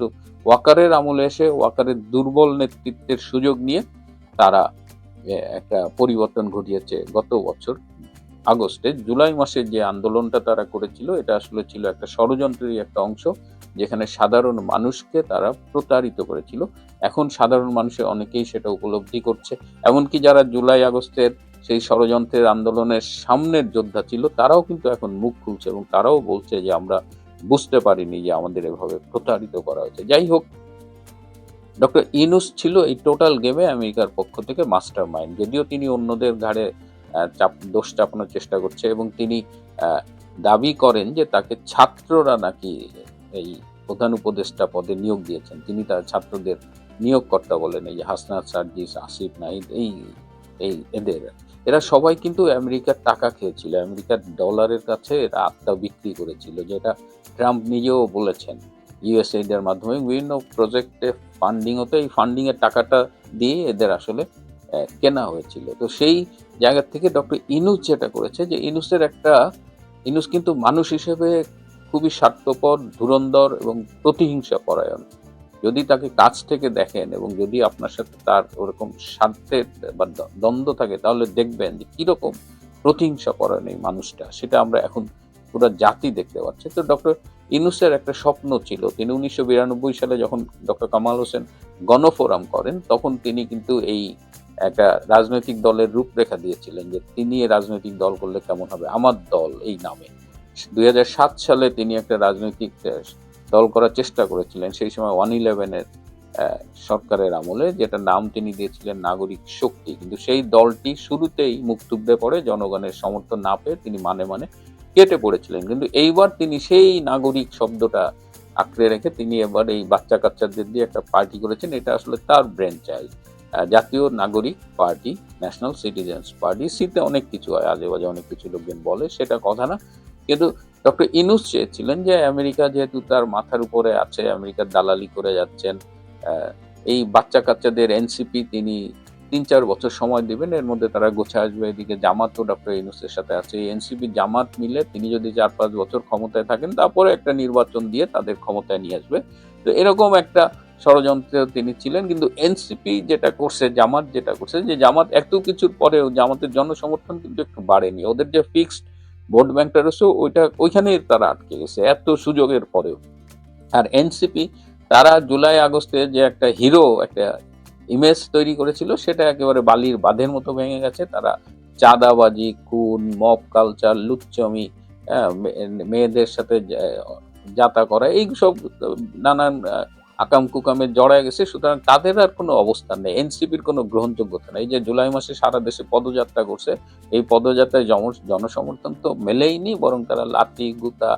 কিন্তু ওয়াকারের আমলে এসে ওয়াকারের দুর্বল নেতৃত্বের সুযোগ নিয়ে তারা একটা পরিবর্তন ঘটিয়েছে গত বছর আগস্টে। জুলাই মাসে যে আন্দোলনটা তারা করেছিল, এটা আসলে ছিল একটা ষড়যন্ত্রেরই একটা অংশ যেখানে সাধারণ মানুষকে তারা প্রতারিত করেছিল। এখন সাধারণ মানুষের অনেকেই সেটা উপলব্ধি করছে। এমনকি যারা জুলাই আগস্টের সেই ষড়যন্ত্রের আন্দোলনের সামনের যোদ্ধা ছিল, তারাও কিন্তু এখন মুখ খুলছে এবং তারাও বলছে যে আমরা বুঝতে পারিনি যে আমাদের এভাবে প্রতারিত করা হয়েছে। যাই হোক, ডক্টর ইনুস ছিল এই টোটাল গেমে আমেরিকার পক্ষ থেকে মাস্টার মাইন্ড যদিও তিনি অন্যদের ঘাড়ে চাপ, দোষ চাপানোর চেষ্টা করছে এবং তিনি দাবি করেন যে তাকে ছাত্ররা নাকি এই প্রধান উপদেষ্টা পদে নিয়োগ দিয়েছেন। তিনি তার ছাত্রদের নিয়োগকর্তা বলেন, এই হাসনাত, সার্জিস, আসিফ নাইদ এই এই এদের এরা সবাই কিন্তু আমেরিকার টাকা খেয়েছিল, আমেরিকার ডলারের কাছে এরা আত্মা বিক্রি করেছিল, যেটা ট্রাম্প নিজেও বলেছেন। ইউএসএইড এর মাধ্যমে বিভিন্ন প্রজেক্টে ফান্ডিং হতো এই ফান্ডিং এর টাকাটা দিয়ে এদের আসলে কেনা হয়েছিল। তো সেই জায়গা থেকে ডক্টর ইনুস যেটা করেছে যে ইনুসের একটা, ইনুস কিন্তু মানুষ হিসেবে খুবই স্বার্থপর, ধুরন্ধর এবং প্রতিহিংসা পরায়ণ যদি তাকে কাছ থেকে দেখেন এবং যদি আপনার সাথে তার ওরকম স্বার্থের বা দ্বন্দ্ব থাকে, তাহলে দেখবেন যে কীরকম প্রতিহিংসা পরায়ণ এই মানুষটা। সেটা আমরা এখন পুরো জাতি দেখতে পাচ্ছি। তো ডক্টর ইনুসের একটা স্বপ্ন ছিল, তিনি উনিশশো বিরানব্বই সালে যখন ডক্টর কামাল হোসেন গণফোরাম করেন, তখন তিনি কিন্তু এই একটা রাজনৈতিক দলের রূপরেখা দিয়েছিলেন যে তিনি রাজনৈতিক দল করলে কেমন হবে? আমার দল এই নামে। দুই হাজার সাত সালে তিনি একটা রাজনৈতিক দল করার চেষ্টা করেছিলেন সেই সময় ওয়ান ইলেভেনের সরকারের আমলে, যেটা নাম তিনি দিয়েছিলেন নাগরিক শক্তি। কিন্তু সেই দলটি শুরুতেই মুখ থুবড়ে পড়ে, জনগণের সমর্থন না পেয়ে তিনি মানে মানে কেটে পড়েছিলেন। কিন্তু এইবার তিনি সেই নাগরিক শব্দটা আঁকড়ে রেখে তিনি এবার এই বাচ্চা কাচ্চাদের দিয়ে একটা পার্টি করেছেন। এটা আসলে তার ব্রেন চাইল্ড। জাতীয় নাগরিক পার্টি, ন্যাশনাল সিটিজেন্স পার্টি, সিতে অনেক কিছু হয় আজে বাজে অনেক কিছু লোকজন বলে, সেটা কথা না। কিন্তু ডক্টর ইনুস চেয়েছিলেন যে আমেরিকা যেহেতু তার মাথার উপরে আছে, আমেরিকার দালালি করে যাচ্ছেন এই বাচ্চা কাচ্চাদের এনসিপি তিনি তিন চার বছর সময় দিবেন, এর মধ্যে তারা গোছা আসবে। এদিকে জামাতও ডক্টর ইনুসের সাথে আছে। এই এনসিপি জামাত মিলে তিনি যদি চার পাঁচ বছর ক্ষমতায় থাকেন, তারপরে একটা নির্বাচন দিয়ে তাদের ক্ষমতায় নিয়ে আসবে। তো এরকম একটা ষড়যন্ত্রে তিনি ছিলেন, কিন্তু এনসিপি যেটা করছে, জামাত যেটা করছে, যে জামাত এত কিছুর পরেও জামাতের জনসমর্থন কিন্তু একটু বাড়েনি। ওদের যে ফিক্সড ভোট ব্যাংকটা রয়েছে ওইটা ওইখানেই তারা আটকে গেছে, এত সুযোগের পরেও। আর এনসিপি তারা জুলাই আগস্টে যে একটা হিরো, একটা ইমেজ তৈরি করেছিল, সেটা একেবারে বালির বাঁধের মতো ভেঙে গেছে। তারা চাঁদাবাজি, খুন মপ কালচার লুচ্চমি মেয়েদের সাথে যাতা করা এই সব নানান আকাম কুকামে জড়ায় গেছে, সুতরাং তাদের আর কোনো অবস্থান নেই। এনসিপির কোনো গ্রহণযোগ্যতা নেই। যে জুলাই মাসে সারা দেশে পদযাত্রা করছে, এই পদযাত্রায় জনসমর্থন তো মেলেইনি, বরং তারা লাঠি, গুতা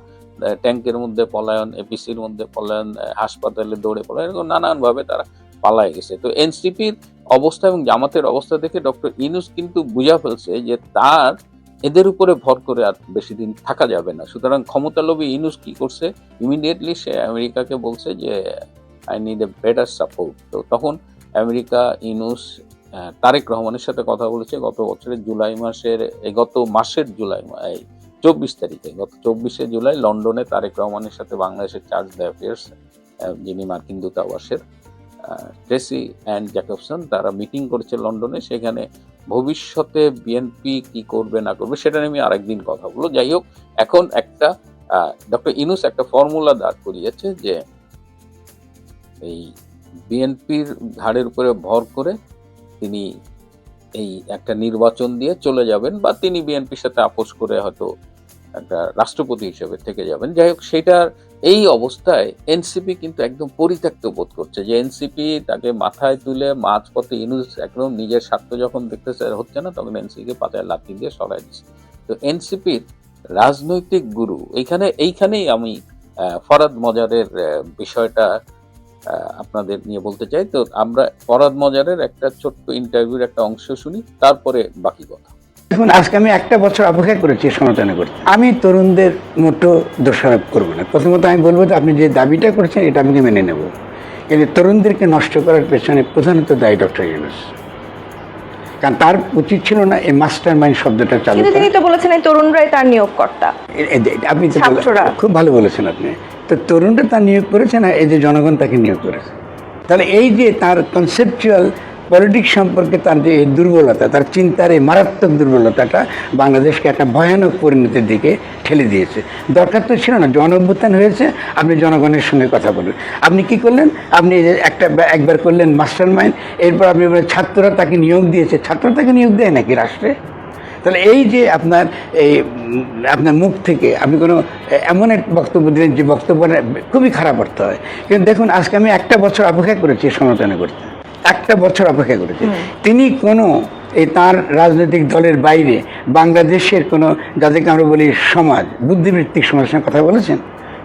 ট্যাঙ্কের মধ্যে পলায়ন, এপিসির মধ্যে পলায়ন হাসপাতালে দৌড়ে পলায়ন, এরকম নানানভাবে তারা পালায় গেছে। তো এনসিপির অবস্থা এবং জামাতের অবস্থা দেখে ডক্টর ইনুস কিন্তু বুঝা ফেলছে যে তার, এদের উপরে ভর করে আর বেশি দিন থাকা যাবে না। সুতরাং ক্ষমতালোভী ইনুস কি করছে? ইমিডিয়েটলি সে আমেরিকাকে বলছে যে I need a better support তো তখন আমেরিকা ইনুস তারেক রহমানের সাথে কথা বলেছে গত বছরের জুলাই মাসের গত মাসের জুলাই চব্বিশ তারিখে, গত চব্বিশে জুলাই লন্ডনে তারেক রহমানের সাথে বাংলাদেশের চার্জ অ্যাফেয়ার্স যিনি মার্কিন দূতাবাসের ট্রেসি অ্যান্ড জ্যাকবসন, তারা মিটিং করেছে লন্ডনে। সেখানে ভবিষ্যতে বিএনপি কি করবে, না করবে, সেটা নিয়ে আমি আরেকদিন কথা বলব। যাই হোক, এখন একটা ডক্টর ইনুস একটা ফর্মুলা দাঁড় করিয়েছে যে এই বিএনপির ঘাড়ের উপরে ভর করে তিনি এই একটা নির্বাচন দিয়ে চলে যাবেন বা তিনি বিএনপির সাথে আপোষ করে হয়তো একটা রাষ্ট্রপতি হিসেবে থেকে যাবেন। যাই হোক সেটার এই অবস্থায় এনসিপি কিন্তু একদম পরিত্যক্ত বোধ করছে যে এনসিপি তাকে মাথায় তুলে মাঝপথে ইনুস একদম নিজের স্বার্থ যখন দেখতেছে হচ্ছে না, তখন এনসিপিকে পাতায় লাথি দিয়ে সরাই দিচ্ছে। তো এনসিপির রাজনৈতিক গুরু, এইখানে, এইখানেই আমি ফরাদ মজারের বিষয়টা আপনাদের নিয়ে বলতে চাই। তো আমরা ফরাদ মজারের একটা ছোট্ট ইন্টারভিউর একটা অংশ শুনি তারপরে বাকি কথা। এখন আজকে আমি একটা বছর অপেক্ষা করেছি সমাধানে করতে। আমি তরুণদের মোটো দোষারোপ করব না। প্রথমত আমি বলব যে আপনি যে দাবিটা করেছেন এটা আমি মেনে নেব। কিন্তু তরুণদেরকে নষ্ট করার পেছনে প্রধানত দায়ী ডক্টর ইউনুস। কারণ তার উচিত ছিল না এই মাস্টার মাইন্ড শব্দটা চালু তিনি তো বলেছেন তরুণরাই তার নিয়োগকর্তা। আপনি খুব ভালো বলেছেন আপনি। তো তরুণরা তার নিয়োগ করেছে না, এই যে জনগণ তাকে নিয়োগ করেছে? তাহলে এই যে তার কনসেপচুয়াল পলিটিক্স সম্পর্কে তার যে দুর্বলতা, তার চিন্তার এই মারাত্মক দুর্বলতাটা বাংলাদেশকে একটা ভয়ানক পরিণতির দিকে ঠেলে দিয়েছে। দরকার তো ছিল না জন অভ্যুত্থান হয়েছে, আপনি জনগণের সঙ্গে কথা বলুন। আপনি কি করলেন? আপনি একটা একবার করলেন মাস্টার মাইন্ড এরপর আপনি ছাত্ররা তাকে নিয়োগ দিয়েছে। ছাত্ররা তাকে নিয়োগ দেয় নাকি রাষ্ট্রে? তাহলে এই যে আপনার এই আপনার মুখ থেকে আপনি কোনো এমন এক বক্তব্য দিলেন যে বক্তব্যটা খুবই খারাপ অর্থ হয়। কিন্তু দেখুন আজকে আমি একটা বছর অপেক্ষা করেছি সমালোচনা করতে। একটা বছর অপেক্ষা করেছি। তিনি কোনো এই তার রাজনৈতিক দলের বাইরে বাংলাদেশের কোনো যাদেরকে আমরা বলি সমাজ বুদ্ধিবৃত্তিক সমাজের সঙ্গে কথা বলেছেন?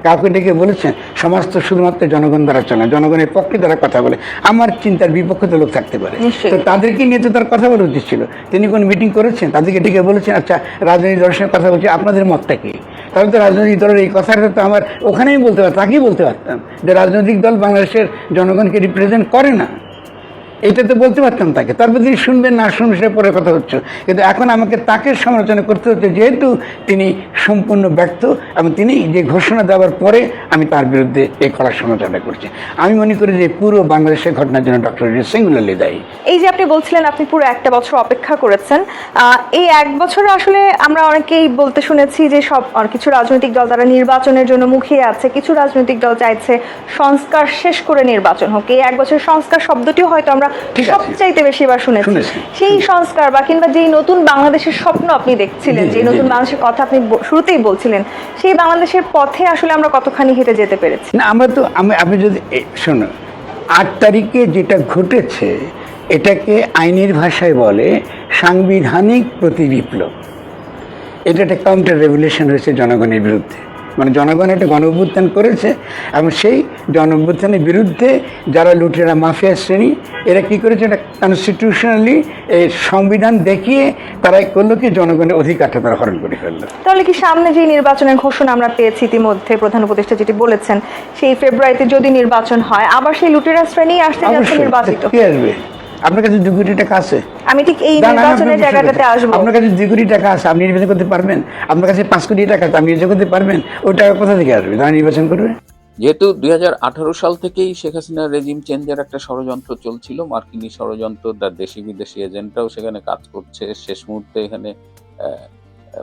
কাউকে ডেকে বলেছেন সমাজ তো শুধুমাত্র জনগণ দ্বারা চলে জনগণের পক্ষে দ্বারা কথা বলে। আমার চিন্তার বিপক্ষে তো লোক থাকতে পারে। তো তাদেরকে নিয়ে তো তার কথা বলা উচিত ছিল। তিনি কোন মিটিং করেছেন? তাদেরকে ডেকে বলেছেন আচ্ছা রাজনৈতিক দলের সঙ্গে কথা বলছি আপনাদের মতটা কি? তাহলে তো রাজনৈতিক দলের এই কথাটা তো আমার ওখানেই বলতে পারতাম তাকেই বলতে পারতাম যে রাজনৈতিক দল বাংলাদেশের জনগণকে রিপ্রেজেন্ট করে না। এটা তো বলতে পারতাম তাকে। তারপর তিনি শুনবেন না শুনবেন সেটা পরে কথা হচ্ছে। কিন্তু এখন আমাকে তাকে সমালোচনা করতে হচ্ছে, যেহেতু তিনি সম্পূর্ণ ব্যর্থ এবং তিনি যে ঘোষণা দেওয়ার পরে আমি তার বিরুদ্ধে এই কড়া সমালোচনা করছি। আমি মনে করি যে পুরো বাংলাদেশের ঘটনার জন্য ডক্টর সিঙ্গুলারলি দায়ী। এই যে আপনি বলছিলেন, আপনি পুরো একটা বছর অপেক্ষা করেছেন। এই এক বছরে আসলে আমরা অনেকেই বলতে শুনেছি যে সব আর কিছু রাজনৈতিক দল তারা নির্বাচনের জন্য মুখিয়ে আছে, কিছু রাজনৈতিক দল চাইছে সংস্কার শেষ করে নির্বাচন হোক। এই এক বছর সংস্কার শব্দটিও হয়তো আমরা আছে। সবচাইতে বেশি এবার শুনেছি। সেই সংস্কার বা কিংবা যেই নতুন বাংলাদেশের স্বপ্ন আপনি দেখছিলেন যে নতুন। বাংলাদেশের কথা আপনি শুরুতেই বলছিলেন সেই বাংলাদেশের পথে আসলে আমরা কতখানি হেঁটে যেতে পেরেছি না আমরা তো আমি আপনি যদি শোনো আট তারিখে যেটা ঘটেছে এটাকে আইনের ভাষায় বলে সাংবিধানিক প্রতিবিপ্লব এটা একটা কাউন্টার রেভলিউশন হয়েছে জনগণের বিরুদ্ধে মানে জনগণ একটা গণ করেছে এবং সেই জন অভ্যুত্থানের বিরুদ্ধে যারা লুটেরা মাফিয়া শ্রেণি এরা কী করেছে? এটা কনস্টিটিউশনালি এই সংবিধান দেখিয়ে তারা করল কি জনগণের অধিকারটা তারা হরণ করে ফেলল। তাহলে কি সামনে যে নির্বাচনের ঘোষণা আমরা পেয়েছি ইতিমধ্যে প্রধান উপদেষ্টা যেটি বলেছেন সেই ফেব্রুয়ারিতে যদি নির্বাচন হয় আবার সেই লুটেরা শ্রেণি আসতে যাচ্ছে নির্বাচিত। কে আসবে? আপনার কাছে দু কোটি টাকা আছে। আমি ঠিক এই নির্বাচনের জায়গাটাতে আসব। আপনার কাছে দুই কোটি টাকা আছে আপনি নির্বাচন করতে পারবেন? আপনার কাছে পাঁচ কোটি টাকা আছে আপনি নির্বাচন করতে পারবেন? ওই টাকা কোথা থেকে আসবে? তারা নির্বাচন করবে। যেহেতু দুই সাল থেকেই শেখ হাসিনার রেজিম চেঞ্জের একটা ষড়যন্ত্র চলছিল মার্কিনী ষড়যন্ত্র তার দেশি বিদেশি এজেন্টরাও সেখানে কাজ করছে। শেষ মুহূর্তে এখানে আহ,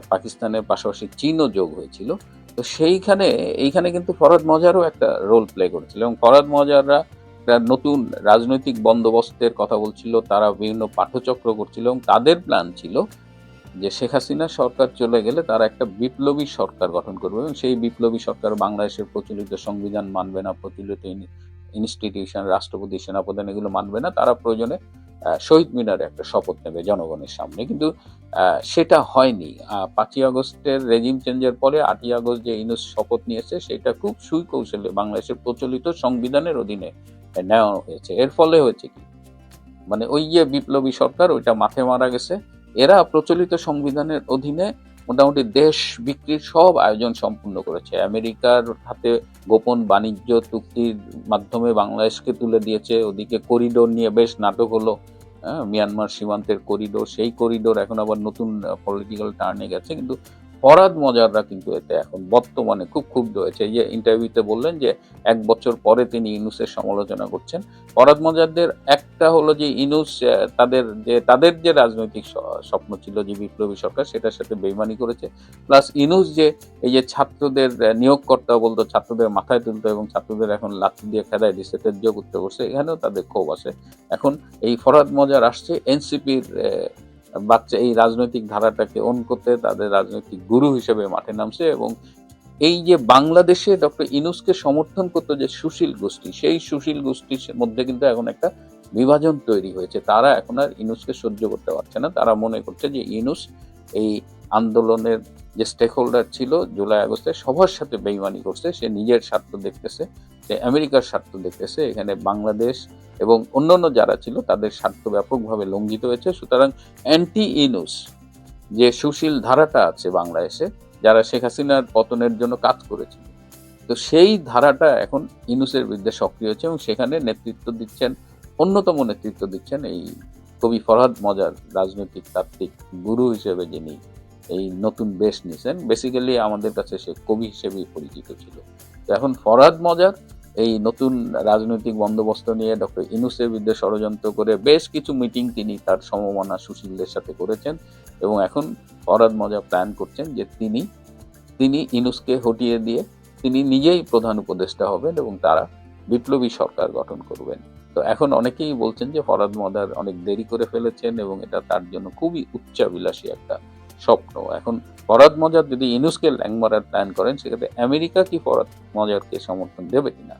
পাকিস্তানের পাশাপাশি চীনও যোগ হয়েছিল। তো সেইখানে এইখানে কিন্তু ফরাদ মজারও একটা রোল প্লে করেছিল এবং ফরাদ মজাররা একটা নতুন রাজনৈতিক বন্দোবস্তের কথা বলছিল, তারা বিভিন্ন পাঠচক্র করছিল এবং তাদের প্ল্যান ছিল যে শেখ হাসিনা সরকার চলে গেলে তারা একটা বিপ্লবী সরকার গঠন করবে এবং সেই বিপ্লবী সরকার বাংলাদেশের প্রচলিত সংবিধান মানবে না, প্রচলিত ইনস্টিটিউশন রাষ্ট্রপতি, সেনাপ্রধান এগুলো মানবে না, তারা প্রয়োজনে শহীদ মিনারে একটা শপথ নেবে জনগণের সামনে। কিন্তু সেটা হয়নি। পাঁচই আগস্টের রেজিম চেঞ্জের পরে আটই আগস্ট যে ইনুস শপথ নিয়েছে, সেটা খুব সুকৌশলে বাংলাদেশের প্রচলিত সংবিধানের অধীনে নেওয়া হয়েছে। এর ফলে হয়েছে কি? মানে ওই যে বিপ্লবী সরকার ওইটা মাঠে মারা গেছে। এরা প্রচলিত সংবিধানের অধীনে মোটামুটি দেশ বিক্রির সব আয়োজন সম্পূর্ণ করেছে। আমেরিকার হাতে গোপন বাণিজ্য চুক্তির মাধ্যমে বাংলাদেশকে তুলে দিয়েছে। ওদিকে করিডোর নিয়ে বেশ নাটক হলো। হ্যাঁ, মিয়ানমার সীমান্তের করিডোর সেই করিডোর এখন আবার নতুন পলিটিক্যাল টার্নে গেছে। কিন্তু ফরাদ মজাররা কিন্তু এতে এখন বর্তমানে খুব ক্ষুব্ধ হয়েছে। যে ইন্টারভিউতে বললেন যে, এক বছর পরে তিনি ইনুসের সমালোচনা করছেন। ফরাদ মজারদের একটা হলো যে, ইনুস তাদের যে তাদের যে রাজনৈতিক স্বপ্ন ছিল যে, বিপ্লবী সরকার, সেটার সাথে বেইমানি করেছে। প্লাস ইনুস যে, এই যে ছাত্রদের নিয়োগকর্তা বলতো, ছাত্রদের মাথায় তুলতো এবং ছাত্রদের এখন লাঠি দিয়ে খেদায় দিচ্ছে তেজ্য করতে বসে এখানেও তাদের ক্ষোভ আছে। এখন এই ফরাদ মজার আসছে, এনসিপির বাচ্চা এই রাজনৈতিক ধারাটাকে অন করতে তাদের রাজনৈতিক গুরু হিসেবে মাঠে নামছে এবং এই যে বাংলাদেশে ডক্টর ইনুসকে সমর্থন করতো যে সুশীল গোষ্ঠী, সেই সুশীল গোষ্ঠীর মধ্যে কিন্তু এখন একটা বিভাজন তৈরি হয়েছে। তারা এখন আর ইনুসকে সহ্য করতে পারছে না। তারা মনে করছে যে ইনুস এই আন্দোলনের যে স্টেক হোল্ডার ছিল জুলাই আগস্টে, সবার সাথে বেইমানি করছে, সে নিজের স্বার্থ দেখতেছে, সে আমেরিকার স্বার্থ দেখতেছে, এখানে বাংলাদেশ এবং অন্যান্য যারা ছিল তাদের স্বার্থ ব্যাপকভাবে লঙ্ঘিত হয়েছে। সুতরাং অ্যান্টি ইনুস যে সুশীল ধারাটা আছে বাংলাদেশে, যারা শেখ হাসিনার পতনের জন্য কাজ করেছে তো সেই ধারাটা এখন ইনুসের বিরুদ্ধে সক্রিয় হচ্ছে এবং সেখানে নেতৃত্ব দিচ্ছেন, অন্যতম নেতৃত্ব দিচ্ছেন এই কবি ফরহাদ মজার রাজনৈতিক তাত্ত্বিক গুরু হিসেবে যিনি এই নতুন বেশ নিয়েছেন বেসিক্যালি আমাদের কাছে সে কবি হিসেবেই পরিচিত ছিল। এখন ফরাদ মজার, এই নতুন রাজনৈতিক বন্দোবস্ত নিয়ে ডক্টর ইনুসের বিরুদ্ধে ষড়যন্ত্র করে বেশ কিছু মিটিং তিনি তার সমমনা সুশীলদের সাথে করেছেন এবং এখন ফরহাদ মজা প্ল্যান করছেন যে তিনি তিনি ইনুসকে হটিয়ে দিয়ে তিনি নিজেই প্রধান উপদেষ্টা হবেন এবং তারা বিপ্লবী সরকার গঠন করবেন। তো এখন অনেকেই বলছেন যে ফরাদ মদার অনেক দেরি করে ফেলেছেন এবং এটা তার জন্য খুবই উচ্চাবিলাসী একটা স্বপ্ন। এখন ফরাদ মজার যদি ইনুসকে ল্যাং মারার প্ল্যান করেন, সেক্ষেত্রে আমেরিকা কি ফরাদ মজারকে সমর্থন দেবে কিনা?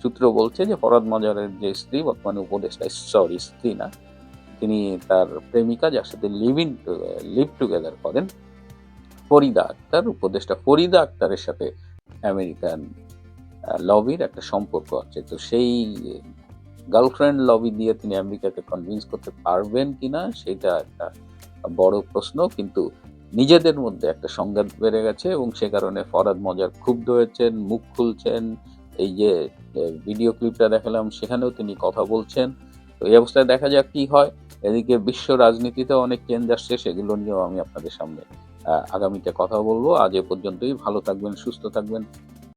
সূত্র বলছে যে ফরাদ মজারের যে স্ত্রী, বর্তমানে উপদেষ্টা সরি স্ত্রী না, তিনি তার প্রেমিকা যার সাথে লিভ ইন লিভ টুগেদার করেন। ফরিদা আক্তার, উপদেষ্টা ফরিদা আক্তারের সাথে আমেরিকান লবির একটা সম্পর্ক আছে। তো সেই গার্লফ্রেন্ড লবি দিয়ে তিনি আমেরিকাকে কনভিন্স করতে পারবেন কিনা, সেটা একটা বড় প্রশ্ন, কিন্তু নিজেদের মধ্যে একটা সংঘাত বেড়ে গেছে এবং সে কারণে ফরাদ মজার ক্ষুব্ধ হয়েছেন, মুখ খুলছেন। এই যে ভিডিও ক্লিপটা দেখালাম, সেখানেও তিনি কথা বলছেন। তো এই অবস্থায় দেখা যাক কি হয়। এদিকে বিশ্ব রাজনীতিতে অনেক চেঞ্জ আসছে, সেগুলো নিয়েও আমি আপনাদের সামনে আগামীতে কথা বলব। আজ এ পর্যন্তই। ভালো থাকবেন, সুস্থ থাকবেন।